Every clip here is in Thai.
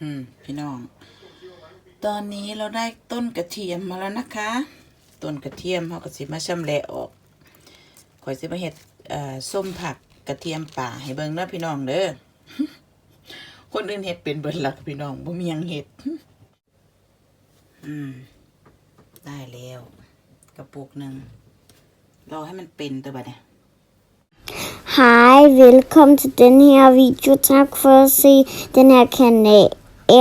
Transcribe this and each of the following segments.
อืม พี่น้อง ตอนนี้เราได้ต้นกระเทียมมาแล้วนะคะ ต้นกระเทียมเขาก็สิมาชำแหละออกข่อยสิมาเฮ็ดส้มผักกระเทียมป่าให้เบิ่งเด้อพี่น้องเด้อ คนอื่นเฮ็ดเป็นเบิดลักพี่น้องบ่มียังเฮ็ด อืม ได้แล้ว กระปุกหนึ่งรอให้มันเป็นตัวบัดเนี่ย Hej, velkommen til den her video. Tak for at se den her kanal. น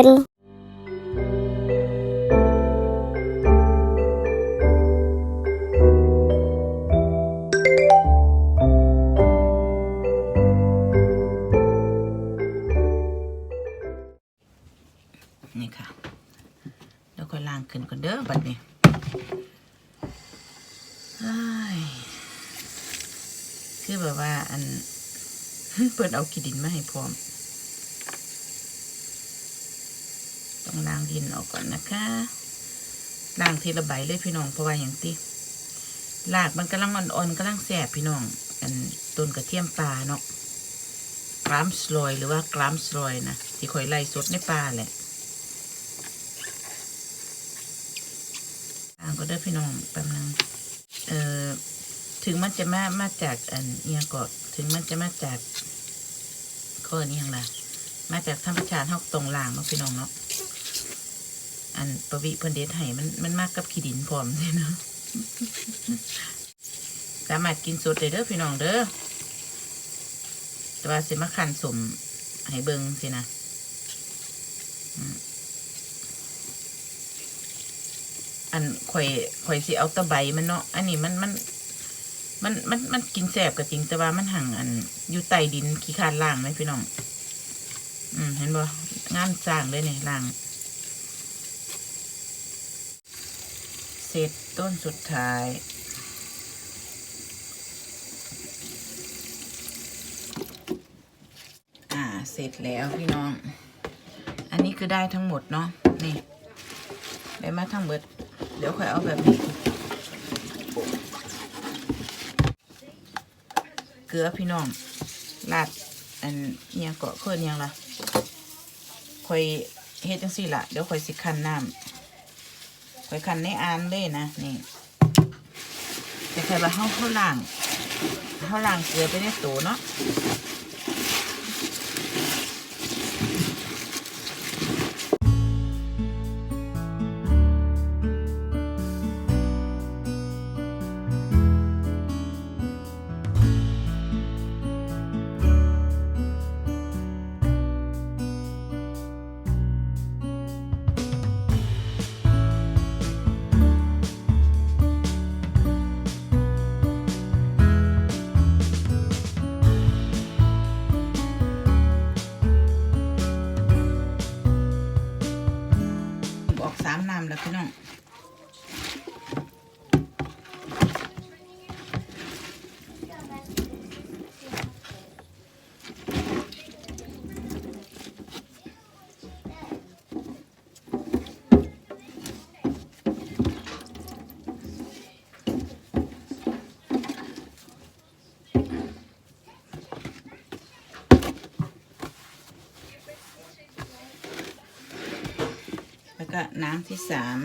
ี่ค่ะแล้วค่อยล้างขึ้นก่อนเด้อบัดนี้คือแบบว่าอันเปิดเอาขี้ดินมาให้พร้อม ต้อง ล้างดินออกก่อนนะคะล้างทีละใบเลยพี่น้องเพราะว่าอย่างที่ลากมันกำลังอ่อนๆกำลังแสบพี่น้อง อันต้นกระเทียมปลาเนาะกรามสลอยหรือว่ากรามสลอยนะที่ข่อยไล่สดในปลาแหละอ่านก็ได้พี่น้องแป๊บนึงเอ่อถึงมันจะมามาจากอันเอียงก็ถึงมันจะมาจากข้อนี้ยังล่ะมาจากธรรมชาติเฮาตรงล่างเนาะพี่น้องเนาะ อันประวิเพิ่นเด็ดให้มันมันมากกับขี้ดินพร้อมเลยเนาะสามารถกินสดได้เด้อพี่น้องเด้อแต่ว่าสิมาขันสมให้เบิ่งสินะอันข่อยข่อยสิเอาตะไบมันเนาะอันนี้มันมันมันมันมันกินแสบก็จริงแต่ว่ามันห่างอัน อยู่ใต้ดินขี้คานล่างไหมพี่น้อง อืมเห็นบ่งานสร้างเลยเนี่ยล่าง เส ร็จต้นสุดท้าย อ่า เสร็จแล้วพี่น้อง อันนี้คือได้ทั้งหมดเนาะ นี่ ได้มาทั้งหมด เดี๋ยวค่อยเอาแบบนี้ เกลือพี่น้องลาดอันเนียเกาะเพื่อนยังล่ะค่อยเฮ็ดจังสี่ละเดี๋ยวค่อยสิคั้นน้ำ ค่อยคั้นในอ่านเลยนะนี่แต่ใครว่าเฮาเฮาล่างเฮาล่างเกลือไปในโตเนาะ ก็น้ำที่สาม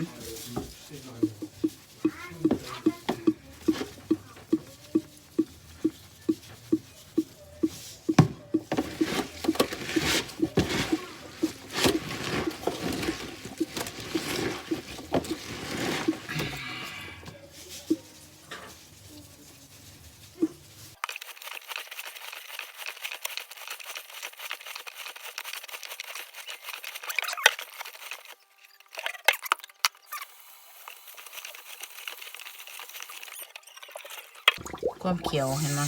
ความเขียวเห็นไหม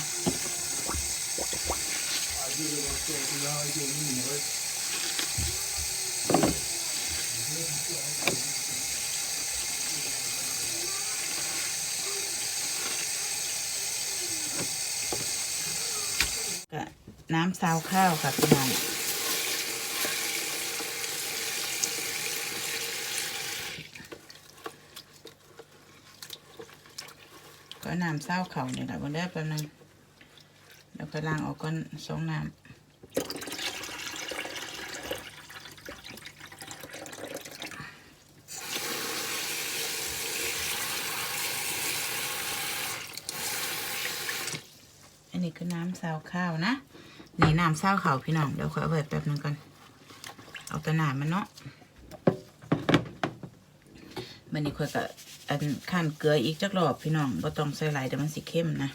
ก็น้ำซาวข้าวค่ะพี่น้อง น้ำเศร้าเขาเนี่ยแหละวันแรกแป๊บนึงแล้วก็ล้างออกก้อนสองน้ำอันนี้คือน้ำเศร้าข้าวนะ นี่น้ำเศร้าเข้าพี่น้อง เดี๋ยวขอเปิดแป๊บนึงก่อน เอาตะหนามันเนาะมันนี่ค่อก็ อันขั้นเกลืออีกจักรอบพี่น้องบ่ต้องใส่หลายเดี๋ยวมันสิเข้มนะ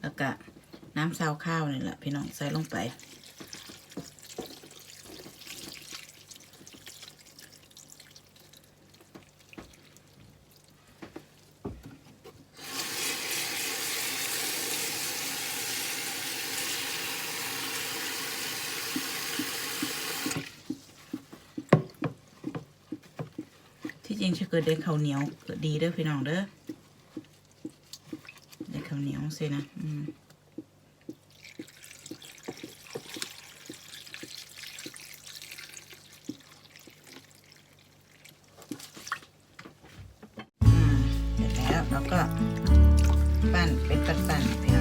แล้วก็น้ำซาวข้าวนี่แหละพี่น้องใส่ลงไป ที่จริงจะเกิดได้ข้าวเหนียวเกิดดีเด้อพี่น้องเด้อได้ข้าวเหนียวสินะ อืมอืมเสร็จ แล้วก็ ปั้นเป็นปั้นๆ